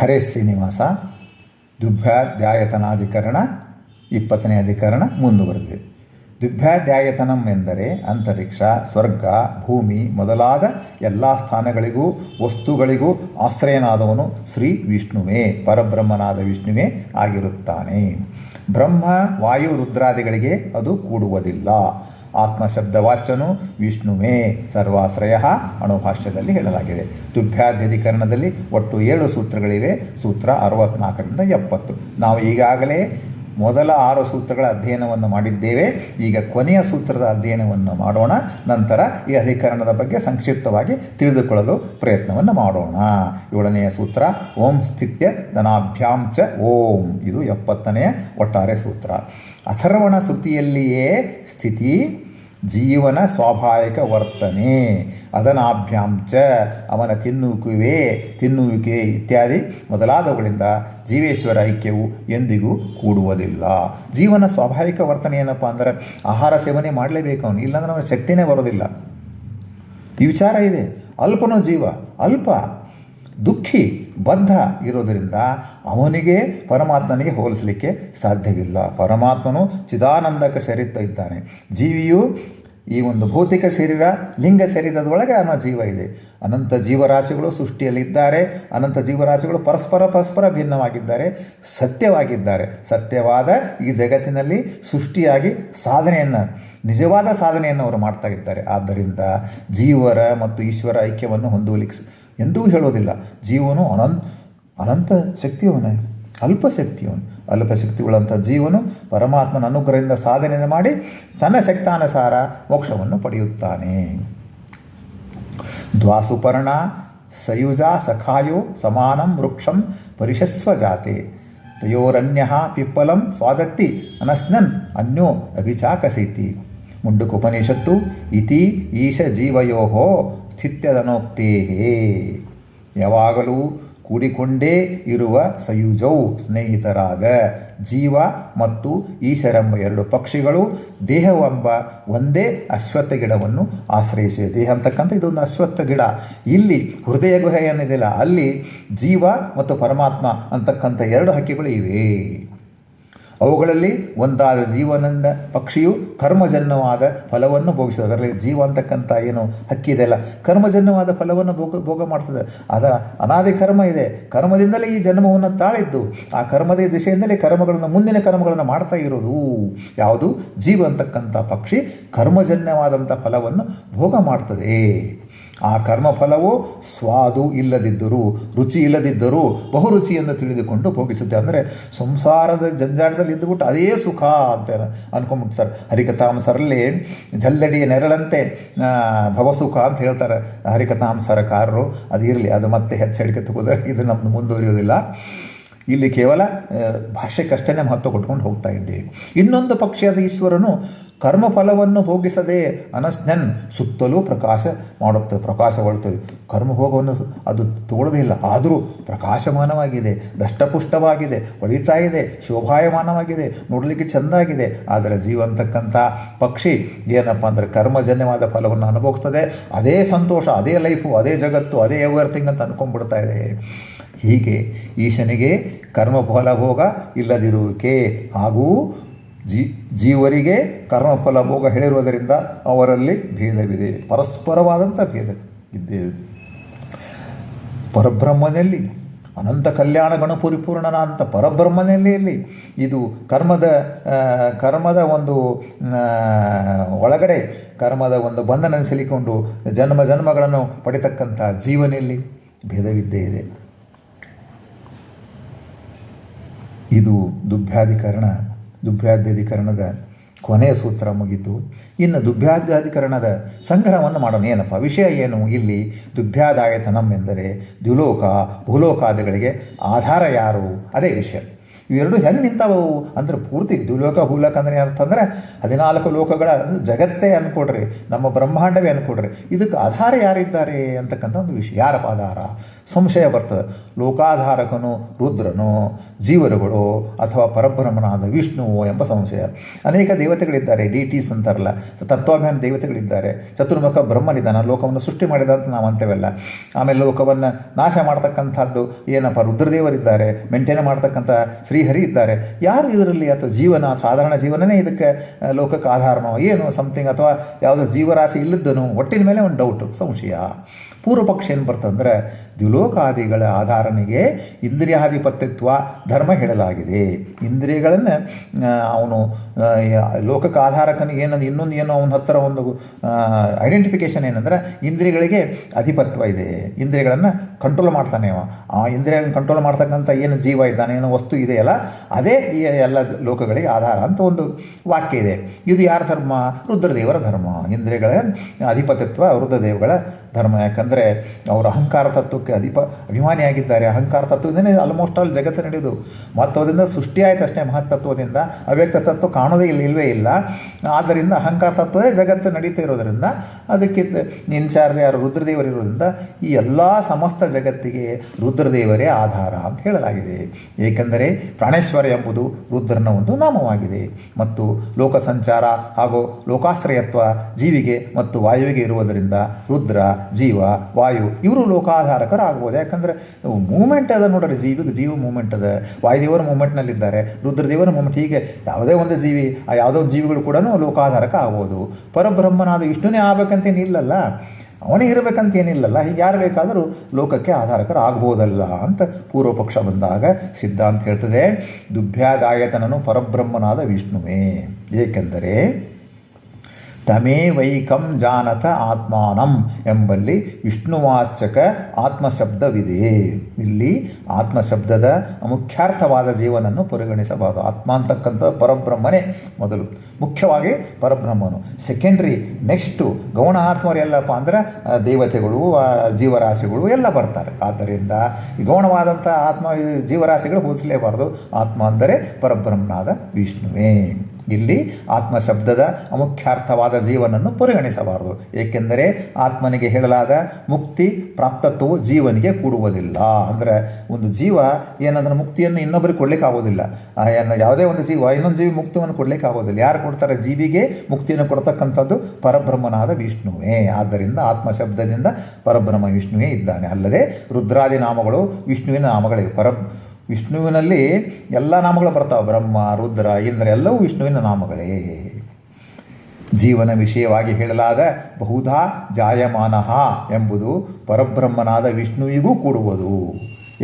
ಹರೇ ಶ್ರೀನಿವಾಸ ದುಭ್ಯಾಧ್ಯಾಯತನಾಧಿಕರಣ ಇಪ್ಪತ್ತನೇ ಅಧಿಕರಣ ಮುಂದುವರೆದಿದೆ. ದುಭ್ಯಾಧ್ಯಾಯತನಂ ಎಂದರೆ ಅಂತರಿಕ್ಷ, ಸ್ವರ್ಗ, ಭೂಮಿ ಮೊದಲಾದ ಎಲ್ಲ ಸ್ಥಾನಗಳಿಗೂ, ವಸ್ತುಗಳಿಗೂ ಆಶ್ರಯನಾದವನು ಶ್ರೀ ವಿಷ್ಣುವೇ, ಪರಬ್ರಹ್ಮನಾದ ವಿಷ್ಣುವೇ ಆಗಿರುತ್ತಾನೆ. ಬ್ರಹ್ಮ, ವಾಯು, ರುದ್ರಾದಿಗಳಿಗೆ ಅದು ಕೂಡುವುದಿಲ್ಲ. ಆತ್ಮಶಬ್ದವಾಚನು ವಿಷ್ಣುವೇ ಸರ್ವಾಶ್ರಯ ಅಣುಭಾಷ್ಯದಲ್ಲಿ ಹೇಳಲಾಗಿದೆ. ತುಭ್ಯಾಧ್ಯಧಿಕರಣದಲ್ಲಿ ಒಟ್ಟು ಏಳು ಸೂತ್ರಗಳಿವೆ. ಸೂತ್ರ ಅರವತ್ನಾಲ್ಕರಿಂದ ಎಪ್ಪತ್ತು. ನಾವು ಈಗಾಗಲೇ ಮೊದಲ ಆರು ಸೂತ್ರಗಳ ಅಧ್ಯಯನವನ್ನು ಮಾಡಿದ್ದೇವೆ. ಈಗ ಕೊನೆಯ ಸೂತ್ರದ ಅಧ್ಯಯನವನ್ನು ಮಾಡೋಣ. ನಂತರ ಈ ಅಧಿಕರಣದ ಬಗ್ಗೆ ಸಂಕ್ಷಿಪ್ತವಾಗಿ ತಿಳಿದುಕೊಳ್ಳಲು ಪ್ರಯತ್ನವನ್ನು ಮಾಡೋಣ. ಏಳನೆಯ ಸೂತ್ರ, ಓಂ ಸ್ಥಿತ್ಯ ಧನಾಭ್ಯಾಂಚ ಓಂ. ಇದು ಎಪ್ಪತ್ತನೆಯ ಒಟ್ಟಾರೆ ಸೂತ್ರ. ಅಥರ್ವಣ ಶ್ರುತಿಯಲ್ಲಿಯೇ ಸ್ಥಿತಿ ಜೀವನ ಸ್ವಾಭಾವಿಕ ವರ್ತನೆ. ಅದನಾಭ್ಯಾಂಚ ಅವನ ತಿನ್ನುವಿಕೆ ತಿನ್ನುವಿಕೆ ಇತ್ಯಾದಿ ಮೊದಲಾದವುಗಳಿಂದ ಜೀವೇಶ್ವರ ಐಕ್ಯವು ಎಂದಿಗೂ ಕೂಡುವುದಿಲ್ಲ. ಜೀವನ ಸ್ವಾಭಾವಿಕ ವರ್ತನೆ ಏನಪ್ಪ ಅಂದರೆ ಆಹಾರ ಸೇವನೆ ಮಾಡಲೇಬೇಕು ಅವನು, ಇಲ್ಲಾಂದ್ರೆ ಅವನ ಶಕ್ತಿನೇ ಬರೋದಿಲ್ಲ. ಈ ವಿಚಾರ ಇದೆ. ಅಲ್ಪನೋ ಜೀವ, ಅಲ್ಪ ದುಃಖಿ ಬದ್ಧ ಇರೋದರಿಂದ ಅವನಿಗೆ ಪರಮಾತ್ಮನಿಗೆ ಹೋಲಿಸಲಿಕ್ಕೆ ಸಾಧ್ಯವಿಲ್ಲ. ಪರಮಾತ್ಮನು ಚಿದಾನಂದಕ್ಕೆ ಸೇರುತ್ತಾ ಇದ್ದಾನೆ. ಜೀವಿಯು ಈ ಒಂದು ಭೌತಿಕ ಶರೀರ, ಲಿಂಗ ಶರೀರದೊಳಗೆ ಅನ್ನೋ ಜೀವ ಇದೆ. ಅನಂತ ಜೀವರಾಶಿಗಳು ಸೃಷ್ಟಿಯಲ್ಲಿದ್ದಾರೆ. ಅನಂತ ಜೀವರಾಶಿಗಳು ಪರಸ್ಪರ ಪರಸ್ಪರ ಭಿನ್ನವಾಗಿದ್ದಾರೆ, ಸತ್ಯವಾಗಿದ್ದಾರೆ. ಸತ್ಯವಾದ ಈ ಜಗತ್ತಿನಲ್ಲಿ ಸೃಷ್ಟಿಯಾಗಿ ಸಾಧನೆಯನ್ನು, ನಿಜವಾದ ಸಾಧನೆಯನ್ನು ಅವರು ಮಾಡ್ತಾ ಇದ್ದಾರೆ. ಆದ್ದರಿಂದ ಜೀವರ ಮತ್ತು ಈಶ್ವರ ಐಕ್ಯವನ್ನು ಹೊಂದುವಲಿಕ್ಕೆ ಎಂದೂ ಹೇಳೋದಿಲ್ಲ. ಜೀವನು ಅನಂತ ಅನಂತ ಶಕ್ತಿಯವನೇ. ಅಲ್ಪ ಶಕ್ತಿಯವನು. ಅಲ್ಪ ಶಕ್ತಿಗಳಂಥ ಜೀವನು ಪರಮಾತ್ಮನ ಅನುಗ್ರಹದಿಂದ ಸಾಧನೆಯನ್ನು ಮಾಡಿ ತನ್ನ ಶಕ್ತಾನುಸಾರ ಮೋಕ್ಷವನ್ನು ಪಡೆಯುತ್ತಾನೆ. ದ್ವಾಸುಪರ್ಣ, ಸಯುಜ, ಸಖಾಯೋ, ಸಮಾನಂ, ವೃಕ್ಷಂ ಪರಿಶಸ್ವ ಜಾತೆ ತಯೋರನ್ಯ ಪಿಪ್ಪಲಂ ಸ್ವಾದತ್ತಿ, ಅನಸ್ನನ್, ಅನ್ಯೋ ಅಭಿಚಾಕಸೀತಿ ಮುಂಡುಕೋಪನಿಷತ್ತು ಇತಿ ಈಶ ಜೀವಯೋ ಸ್ಥಿತ್ಯದನೋಕ್ತೇ ಯಾವಾಗಲೂ ಕೂಡಿಕೊಂಡೇ ಇರುವ ಸಯುಜೌ ಸ್ನೇಹಿತರಾದ ಜೀವ ಮತ್ತು ಈಶರೆಂಬ ಎರಡು ಪಕ್ಷಿಗಳು ದೇಹವೆಂಬ ಒಂದೇ ಅಶ್ವತ್ಥ ಗಿಡವನ್ನು ಆಶ್ರಯಿಸಿವೆ. ದೇಹ ಅಂತಕ್ಕಂಥ ಇದೊಂದು ಅಶ್ವತ್ಥ ಗಿಡ. ಇಲ್ಲಿ ಹೃದಯ ಗುಹೆ ಏನಿದೆಯಲ್ಲ ಅಲ್ಲಿ ಜೀವ ಮತ್ತು ಪರಮಾತ್ಮ ಅಂತಕ್ಕಂಥ ಎರಡು ಹಕ್ಕಿಗಳು ಇವೆ. ಅವುಗಳಲ್ಲಿ ಒಂದಾದ ಜೀವನಂದ ಪಕ್ಷಿಯು ಕರ್ಮಜನ್ಯವಾದ ಫಲವನ್ನು ಭೋಗಿಸ್ತದೆ ಅದರಲ್ಲಿ ಜೀವ ಅಂತಕ್ಕಂಥ ಏನು ಹಕ್ಕಿ ಇದೆಯಲ್ಲ ಕರ್ಮಜನ್ಯವಾದ ಫಲವನ್ನು ಭೋಗ ಭೋಗ ಮಾಡ್ತದೆ. ಅದರ ಅನಾದಿ ಕರ್ಮ ಇದೆ. ಕರ್ಮದಿಂದಲೇ ಈ ಜನ್ಮವನ್ನು ತಾಳಿದ್ದು. ಆ ಕರ್ಮದ ದಿಶೆಯಿಂದಲೇ ಕರ್ಮಗಳನ್ನು, ಮುಂದಿನ ಕರ್ಮಗಳನ್ನು ಮಾಡ್ತಾ ಇರೋದು. ಯಾವುದು? ಜೀವ ಅಂತಕ್ಕಂಥ ಪಕ್ಷಿ ಕರ್ಮಜನ್ಯವಾದಂಥ ಫಲವನ್ನು ಭೋಗ ಮಾಡ್ತದೆ. ಆ ಕರ್ಮಫಲವು ಸ್ವಾದು ಇಲ್ಲದಿದ್ದರೂ, ರುಚಿ ಇಲ್ಲದಿದ್ದರೂ ಬಹುರುಚಿಯನ್ನು ತಿಳಿದುಕೊಂಡು ಭೋಗಿಸುತ್ತೆ. ಅಂದರೆ ಸಂಸಾರದ ಜಂಜಾಟದಲ್ಲಿ ಇದ್ದುಬಿಟ್ಟು ಅದೇ ಸುಖ ಅಂತ ಅನ್ಕೊಂಡ್ಬಿಡ್ತಾರೆ. ಹರಿಕಥಾಂಸರಲ್ಲಿ ಜಲ್ಲಡಿಯ ನೆರಳಂತೆ ಭವಸುಖ ಅಂತ ಹೇಳ್ತಾರೆ ಹರಿಕಥಾಂಸರಕಾರರು. ಅದು ಇರಲಿ ಅದು ಮತ್ತೆ ಹೆಚ್ಚಡಿಕೆ ತಗೋದ್ರೆ ಇದು ನಮ್ಮದು ಮುಂದುವರಿಯೋದಿಲ್ಲ ಇಲ್ಲಿ ಕೇವಲ ಭಾಷೆಗಷ್ಟೇ ಮಹತ್ವ ಕೊಟ್ಕೊಂಡು ಹೋಗ್ತಾ ಇದ್ದೇವೆ ಇನ್ನೊಂದು ಪಕ್ಷದ ಈಶ್ವರನು ಕರ್ಮಫಲವನ್ನು ಭೋಗಿಸದೆ ಅನಸ್ನನ್ ಸುತ್ತಲೂ ಪ್ರಕಾಶ ಮಾಡುತ್ತೆ ಪ್ರಕಾಶಗೊಳ್ಳುತ್ತದೆ ಕರ್ಮಭೋಗವನ್ನು ಅದು ತಗೊಳ್ಳೋದಿಲ್ಲ ಆದರೂ ಪ್ರಕಾಶಮಾನವಾಗಿದೆ ದಷ್ಟಪುಷ್ಟವಾಗಿದೆ ಹೊಳಿತಾ ಇದೆ, ಶೋಭಾಯಮಾನವಾಗಿದೆ, ನೋಡಲಿಕ್ಕೆ ಚೆಂದಾಗಿದೆ. ಆದರೆ ಜೀವಂತಕ್ಕಂಥ ಪಕ್ಷಿ ಏನಪ್ಪ ಅಂದರೆ ಕರ್ಮಜನ್ಯವಾದ ಫಲವನ್ನು ಅನುಭವಿಸ್ತದೆ. ಅದೇ ಸಂತೋಷ, ಅದೇ ಲೈಫು ಅದೇ ಜಗತ್ತು, ಅದೇ ಎವರ್ಥಿಂಗ್ ಅಂತ ಅಂದ್ಕೊಂಡ್ಬಿಡ್ತಾ ಇದೆ. ಹೀಗೆ ಈಶನಿಗೆ ಕರ್ಮಫಲ ಭೋಗ ಇಲ್ಲದಿರುವಿಕೆ. ಹಾಗೂ ಜೀ, ಜೀವರಿಗೆ ಕರ್ಮಫಲ ಭೋಗ ಹೇಳಿರುವುದರಿಂದ ಅವರಲ್ಲಿ ಭೇದವಿದೆ. ಪರಸ್ಪರವಾದಂಥ ಭೇದ ಇದ್ದೇ ಪರಬ್ರಹ್ಮನಲ್ಲಿ ಅನಂತ ಕಲ್ಯಾಣ ಗಣಪರಿಪೂರ್ಣನ ಅಂತ ಪರಬ್ರಹ್ಮನಲ್ಲಿ ಇದು ಕರ್ಮದ ಕರ್ಮದ ಒಂದು ಒಳಗಡೆ ಕರ್ಮದ ಒಂದು ಬಂಧನ ಸಿಲಿಕೊಂಡು ಜನ್ಮ ಜನ್ಮಗಳನ್ನು ಪಡಿತಕ್ಕಂಥ ಜೀವನಲ್ಲಿ ಭೇದವಿದ್ದೇ ಇದೆ. ಇದು ದುಭ್ಯಾಧಿಕರಣ, ದುಭ್ಯಾದ್ಯಧಿಕರಣದ ಕೊನೆಯ ಸೂತ್ರ ಮುಗಿತು. ಇನ್ನು ದುಭ್ಯಾದ್ಯಾಧಿಕರಣದ ಸಂಗ್ರಹವನ್ನು ಮಾಡೋಣ. ಏನಪ್ಪ? ವಿಷಯ ಏನು? ಇಲ್ಲಿ ದುಭ್ಯಾದಾಯತನಂ ಎಂದರೆ ದ್ಯುಲೋಕ, ಭೂಲೋಕಾದಿಗಳಿಗೆ ಆಧಾರ ಯಾರು? ಅದೇ ವಿಷಯ. ಇವೆರಡು ಹೆಂಗೆ ನಿಂತಾವು ಅಂದ್ರೆ ಪೂರ್ತಿ ದುಲೋಕ ಭೂಲೋಕ ಅಂದ್ರೆ ಅರ್ಥ ಹದಿನಾಲ್ಕು ಲೋಕಗಳ ಜಗತ್ತೇ ಅಂದ್ಕೊಡ್ರಿ ನಮ್ಮ ಬ್ರಹ್ಮಾಂಡವೇ ಅಂದ್ಕೊಡ್ರಿ ಇದಕ್ಕೆ ಆಧಾರ ಯಾರಿದ್ದಾರೆ ಅಂತಕ್ಕಂಥ ಒಂದು ವಿಷಯ. ಯಾರಪ್ಪ ಆಧಾರ? ಸಂಶಯ ಬರ್ತದೆ. ಲೋಕಾಧಾರಕನು, ರುದ್ರನು, ಜೀವರುಗಳು ಅಥವಾ ಪರಬ್ರಹ್ಮನಾದ ವಿಷ್ಣುವು ಎಂಬ ಸಂಶಯ. ಅನೇಕ ದೇವತೆಗಳಿದ್ದಾರೆ. ಡಿ ಟೀಸ್ ಅಂತಾರಲ್ಲ ತತ್ವಾಭಿಮಾನ ದೇವತೆಗಳಿದ್ದಾರೆ. ಚತುರ್ಮುಖ ಬ್ರಹ್ಮನಿದ್ದಾನ ಲೋಕವನ್ನು ಸೃಷ್ಟಿ ಮಾಡಿದ ಅಂತ ನಾವು ಅಂತೇವಲ್ಲ. ಆಮೇಲೆ ಲೋಕವನ್ನು ನಾಶ ಮಾಡ್ತಕ್ಕಂಥದ್ದು ಏನಪ್ಪ? ರುದ್ರದೇವರಿದ್ದಾರೆ. ಮೇಂಟೈನ್ ಮಾಡ್ತಕ್ಕಂಥ ಶ್ರೀಹರಿ ಇದ್ದಾರೆ ಯಾರು ಇದರಲ್ಲಿ ಅಥವಾ ಜೀವನ, ಸಾಧಾರಣ ಜೀವನನೇ ಇದಕ್ಕೆ ಲೋಕಕ್ಕೆ ಆಧಾರನೋ, ಏನು ಸಮಥಿಂಗ್ ಅಥವಾ ಯಾವುದೋ ಜೀವರಾಶಿ ಇಲ್ಲದ್ದನು, ಒಟ್ಟಿನ ಮೇಲೆ ಒಂದು ಡೌಟು ಸಂಶಯ. ಪೂರ್ವ ಪಕ್ಷ ಏನು ಬರ್ತಂದ್ರೆ ದ್ವಿಲೋಕಾದಿಗಳ ಆಧಾರನಿಗೆ ಇಂದ್ರಿಯಾಧಿಪತ್ಯತ್ವ ಧರ್ಮ ಹೇಳಲಾಗಿದೆ. ಇಂದ್ರಿಯಗಳನ್ನು ಅವನು ಲೋಕಕ್ಕೆ ಆಧಾರಕನಿಗೆ ಏನಂದ್ರೆ ಇನ್ನೊಂದು ಏನೋ ಅವನ ಹತ್ತಿರ ಒಂದು ಐಡೆಂಟಿಫಿಕೇಶನ್ ಏನಂದ್ರೆ, ಇಂದ್ರಿಯಗಳಿಗೆ ಅಧಿಪತ್ವ ಇದೆ. ಇಂದ್ರಿಯಗಳನ್ನು ಕಂಟ್ರೋಲ್ ಮಾಡ್ತಾನೆ ಅವ. ಆ ಇಂದ್ರಿಯಗಳನ್ನು ಕಂಟ್ರೋಲ್ ಮಾಡ್ತಕ್ಕಂಥ ಏನು ಜೀವ ಇದ್ದಾನೆ, ಏನೋ ವಸ್ತು ಇದೆಯಲ್ಲ, ಅದೇ ಎಲ್ಲ ಲೋಕಗಳಿಗೆ ಆಧಾರ ಅಂತ ಒಂದು ವಾಕ್ಯ ಇದೆ. ಇದು ಯಾರ ಧರ್ಮ? ರುದ್ರದೇವರ ಧರ್ಮ. ಇಂದ್ರಿಯಗಳ ಅಧಿಪತ್ಯತ್ವ ರುದ್ರದೇವಗಳ ಧರ್ಮ. ಯಾಕಂದರೆ ಅವರು ಅಹಂಕಾರ ತತ್ವಕ್ಕೆ ಅಧಿಪ, ಅಭಿಮಾನಿಯಾಗಿದ್ದಾರೆ. ಅಹಂಕಾರ ತತ್ವದಿಂದಲೇ ಆಲ್ಮೋಸ್ಟ್ ಆಲ್ ಜಗತ್ತು ನಡೆಯೋದು ಮತ್ತು ಅದರಿಂದ ಸೃಷ್ಟಿಯಾಯಿತು ಅಷ್ಟೇ ಮಹತ್ತತ್ವದಿಂದ ಅವ್ಯಕ್ತ ತತ್ವ ಕಾಣೋದೇ ಇಲ್ಲ ಇಲ್ಲವೇ ಇಲ್ಲ. ಆದ್ದರಿಂದ ಅಹಂಕಾರ ತತ್ವವೇ ಜಗತ್ತು ನಡೀತಾ ಇರೋದರಿಂದ, ಅದಕ್ಕೆ ಇನ್ಚಾರ್ಜ್ ಯಾರು? ರುದ್ರದೇವರು ಇರೋದ್ರಿಂದ ಈ ಎಲ್ಲ ಸಮಸ್ತ ಜಗತ್ತಿಗೆ ರುದ್ರದೇವರೇ ಆಧಾರ ಅಂತ ಹೇಳಲಾಗಿದೆ. ಏಕೆಂದರೆ ಪ್ರಾಣೇಶ್ವರ ಎಂಬುದು ರುದ್ರನ ಒಂದು ನಾಮವಾಗಿದೆ. ಮತ್ತು ಲೋಕ ಸಂಚಾರ ಹಾಗೂ ಲೋಕಾಶ್ರಯತ್ವ ಜೀವಿಗೆ ಮತ್ತು ವಾಯುವಿಗೆ ಇರುವುದರಿಂದ ರುದ್ರ ಜೀವ, ವಾಯು, ಇವರು ಲೋಕಾಧಾರಕರಾಗ್ಬೋದು. ಯಾಕಂದರೆ ಮೂಮೆಂಟ್ ಅದ ನೋಡ್ರಿ ಜೀವಿಗೆ ಜೀವ ಮೂಮೆಂಟ್ ಅದ. ವಾಯುದೇವರ ಮೂಮೆಂಟ್ನಲ್ಲಿದ್ದಾರೆ ರುದ್ರದೇವರ ಮೂಮೆಂಟ್ ಹೀಗೆ ಯಾವುದೇ ಒಂದು ಜೀವಿ, ಆ ಯಾವುದೋ ಜೀವಿಗಳು ಕೂಡ ಲೋಕಾಧಾರಕ ಆಗ್ಬೋದು. ಪರಬ್ರಹ್ಮನಾದ ವಿಷ್ಣುನೇ ಆಗ್ಬೇಕಂತೇನಿಲ್ಲಲ್ಲ ಅವನೇ ಇರಬೇಕಂತೇನಿಲ್ಲಲ್ಲ? ಹೀಗೆ ಯಾರು ಬೇಕಾದರೂ ಲೋಕಕ್ಕೆ ಆಧಾರಕರಾಗ್ಬೋದಲ್ಲ ಅಂತ ಪೂರ್ವಪಕ್ಷ ಬಂದಾಗ ಸಿದ್ಧಾಂತ ಹೇಳ್ತದೆ, ದುಭ್ಯಾದಾಯತನನು ಪರಬ್ರಹ್ಮನಾದ ವಿಷ್ಣುವೇ. ಏಕೆಂದರೆ ತಮೇವೈಕಂ ಜಾನತ ಆತ್ಮಾನಂ ಎಂಬಲ್ಲಿ ವಿಷ್ಣುವಾಚಕ ಆತ್ಮಶಬ್ದವಿದೆ. ಇಲ್ಲಿ ಆತ್ಮಶಬ್ದದ ಮುಖ್ಯಾರ್ಥವಾದ ಜೀವನನ್ನು ಪರಿಗಣಿಸಬಾರದು. ಆತ್ಮ ಅಂತಕ್ಕಂಥ ಪರಬ್ರಹ್ಮನೇ ಮೊದಲು. ಮುಖ್ಯವಾಗಿ ಪರಬ್ರಹ್ಮನು. ಸೆಕೆಂಡ್ರಿ ನೆಕ್ಸ್ಟು ಗೌಣ ಆತ್ಮರು ಎಲ್ಲಪ್ಪ ಅಂದರೆ ದೇವತೆಗಳು ಜೀವರಾಶಿಗಳು ಎಲ್ಲ ಬರ್ತಾರೆ. ಆದ್ದರಿಂದ ಗೌಣವಾದಂಥ ಆತ್ಮ ಜೀವರಾಶಿಗಳು ಹೋಲಿಸಲೇಬಾರದು ಆತ್ಮ ಅಂದರೆ ಪರಬ್ರಹ್ಮನಾದ ವಿಷ್ಣುವೇ. ಇಲ್ಲಿ ಆತ್ಮ ಶಬ್ದದ ಅಮುಖ್ಯಾರ್ಥವಾದ ಜೀವನನ್ನು ಪರಿಗಣಿಸಬಾರದು. ಏಕೆಂದರೆ ಆತ್ಮನಿಗೆ ಹೇಳಲಾದ ಮುಕ್ತಿ ಪ್ರಾಪ್ತತ್ವವು ಜೀವನಿಗೆ ಕೂಡುವುದಿಲ್ಲ. ಅಂದರೆ ಒಂದು ಜೀವ ಏನಂದ್ರೆ ಮುಕ್ತಿಯನ್ನು ಇನ್ನೊಬ್ಬರಿಗೆ ಕೊಡ್ಲಿಕ್ಕೆ ಆಗೋದಿಲ್ಲ ಏನು ಯಾವುದೇ ಒಂದು ಜೀವ ಇನ್ನೊಂದು ಜೀವಿ ಮುಕ್ತವನ್ನು ಕೊಡ್ಲಿಕ್ಕೆ ಆಗೋದಿಲ್ಲ ಯಾರು ಕೊಡ್ತಾರೆ? ಜೀವಿಗೆ ಮುಕ್ತಿಯನ್ನು ಕೊಡ್ತಕ್ಕಂಥದ್ದು ಪರಬ್ರಹ್ಮನಾದ ವಿಷ್ಣುವೇ. ಆದ್ದರಿಂದ ಆತ್ಮ ಶಬ್ದದಿಂದ ಪರಬ್ರಹ್ಮ ವಿಷ್ಣುವೇ ಇದ್ದಾನೆ. ಅಲ್ಲದೆ ರುದ್ರಾದಿ ನಾಮಗಳು ವಿಷ್ಣುವಿನ ನಾಮಗಳಿವೆ ಪರ ವಿಷ್ಣುವಿನಲ್ಲಿ ಎಲ್ಲ ನಾಮಗಳು ಬರ್ತಾವೆ. ಬ್ರಹ್ಮ, ರುದ್ರ, ಇಂದ್ರ, ಎಲ್ಲವೂ ವಿಷ್ಣುವಿನ ನಾಮಗಳೇ. ಜೀವನ ವಿಷಯವಾಗಿ ಹೇಳಲಾದ ಬಹುಧಾ ಜಾಯಮಾನಃ ಎಂಬುದು ಪರಬ್ರಹ್ಮನಾದ ವಿಷ್ಣುವಿಗೂ ಕೂಡುವುದು.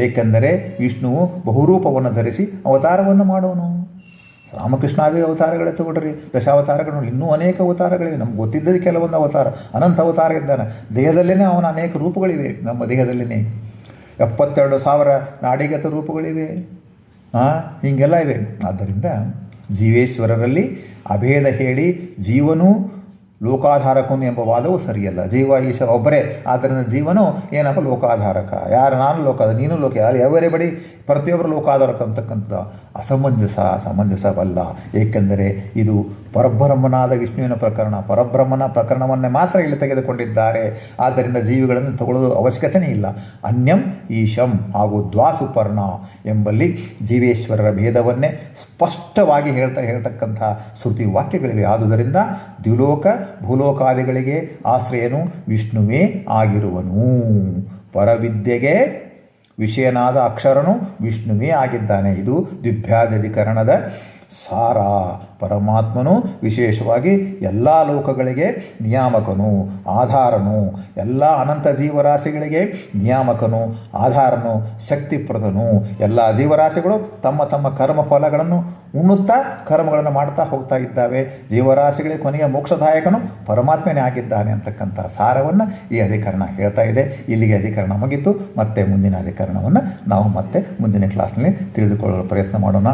ಏಕೆಂದರೆ ವಿಷ್ಣುವು ಬಹುರೂಪವನ್ನು ಧರಿಸಿ ಅವತಾರವನ್ನು ಮಾಡೋನು. ರಾಮಕೃಷ್ಣಾದಿ ಅವತಾರಗಳೇ ತಗೊಳ್ರಿ. ದಶಾವತಾರಗಳು ಇನ್ನೂ ಅನೇಕ ಅವತಾರಗಳಿವೆ. ನಮ್ಗೆ ಗೊತ್ತಿದ್ದದ್ದು ಕೆಲವೊಂದು ಅವತಾರ. ಅನಂತ ಅವತಾರ ಇದ್ದಾನೆ. ದೇಹದಲ್ಲೇ ಅವನ ಅನೇಕ ರೂಪಗಳಿವೆ. ನಮ್ಮ ದೇಹದಲ್ಲೇ ಎಪ್ಪತ್ತೆರಡು ಸಾವಿರ ನಾಡಿಗತ ರೂಪಗಳಿವೆ. ಹಾಂ ಹೀಗೆಲ್ಲ ಇವೆ. ಆದ್ದರಿಂದ ಜೀವೇಶ್ವರರಲ್ಲಿ ಅಭೇದ ಹೇಳಿ ಜೀವನು ಲೋಕಾಧಾರಕನು ಎಂಬ ವಾದವು ಸರಿಯಲ್ಲ. ಜೀವ ಈಶ ಒಬ್ಬರೇ, ಆದ್ದರಿಂದ ಜೀವನು ಏನಪ್ಪ ಲೋಕಾಧಾರಕ? ಯಾರು ನಾನು ಲೋಕ, ನೀನು ಲೋಕ ಅಲ್ಲಿ ಯಾವರೇ ಬಡಿ ಪ್ರತಿಯೊಬ್ಬರು ಲೋಕಾಧಾರಕ ಅಂತಕ್ಕಂಥ ಅಸಮಂಜಸ ಸಮಂಜಸವಲ್ಲ ಏಕೆಂದರೆ ಇದು ಪರಬ್ರಹ್ಮನಾದ ವಿಷ್ಣುವಿನ ಪ್ರಕರಣ. ಪರಬ್ರಹ್ಮನ ಪ್ರಕರಣವನ್ನೇ ಮಾತ್ರ ಇಲ್ಲಿ ತೆಗೆದುಕೊಂಡಿದ್ದಾರೆ. ಆದ್ದರಿಂದ ಜೀವಿಗಳನ್ನು ತಗೊಳ್ಳೋದು ಅವಶ್ಯಕತೆಯೇ ಇಲ್ಲ. ಅನ್ಯಂ ಈಶಂ ಹಾಗೂ ದ್ವಾಸುಪರ್ಣ ಎಂಬಲ್ಲಿ ಜೀವೇಶ್ವರರ ಭೇದವನ್ನೇ ಸ್ಪಷ್ಟವಾಗಿ ಹೇಳ್ತಾ ಹೇಳ್ತಕ್ಕಂಥ ಶ್ರುತಿ ವಾಕ್ಯಗಳಿವೆ ಆದುದರಿಂದ ದ್ವಿಲೋಕ ಭೂಲೋಕಾದಿಗಳಿಗೆ ಆಶ್ರಯನು ವಿಷ್ಣುವೇ ಆಗಿರುವನು. ಪರವಿದ್ಯೆಗೆ ವಿಷಯನಾದ ಅಕ್ಷರನು ವಿಷ್ಣುವೇ ಆಗಿದ್ದಾನೆ. ಇದು ದಿವ್ಯಾಧಿಕರಣದ ಸಾರ ಪರಮಾತ್ಮನು ವಿಶೇಷವಾಗಿ ಎಲ್ಲ ಲೋಕಗಳಿಗೆ ನಿಯಾಮಕನು, ಆಧಾರನು. ಎಲ್ಲ ಅನಂತ ಜೀವರಾಶಿಗಳಿಗೆ ನಿಯಾಮಕನು, ಆಧಾರನು, ಶಕ್ತಿಪ್ರದನು. ಎಲ್ಲ ಜೀವರಾಶಿಗಳು ತಮ್ಮ ತಮ್ಮ ಕರ್ಮ ಫಲಗಳನ್ನು ಉಣ್ಣುತ್ತಾ ಕರ್ಮಗಳನ್ನು ಮಾಡ್ತಾ ಹೋಗ್ತಾ ಇದ್ದಾವೆ. ಜೀವರಾಶಿಗಳಿಗೆ ಕೊನೆಯ ಮೋಕ್ಷದಾಯಕನು ಪರಮಾತ್ಮನೇ ಆಗಿದ್ದಾನೆ ಅಂತಕ್ಕಂಥ ಸಾರವನ್ನು ಈ ಅಧಿಕರಣ ಹೇಳ್ತಾ ಇದೆ. ಇಲ್ಲಿಗೆ ಅಧಿಕರಣ ಮುಗಿತು. ಮತ್ತೆ ಮುಂದಿನ ಅಧಿಕರಣವನ್ನು ನಾವು ಮತ್ತೆ ಮುಂದಿನ ಕ್ಲಾಸ್ನಲ್ಲಿ ತಿಳಿದುಕೊಳ್ಳಲು ಪ್ರಯತ್ನ ಮಾಡೋಣ.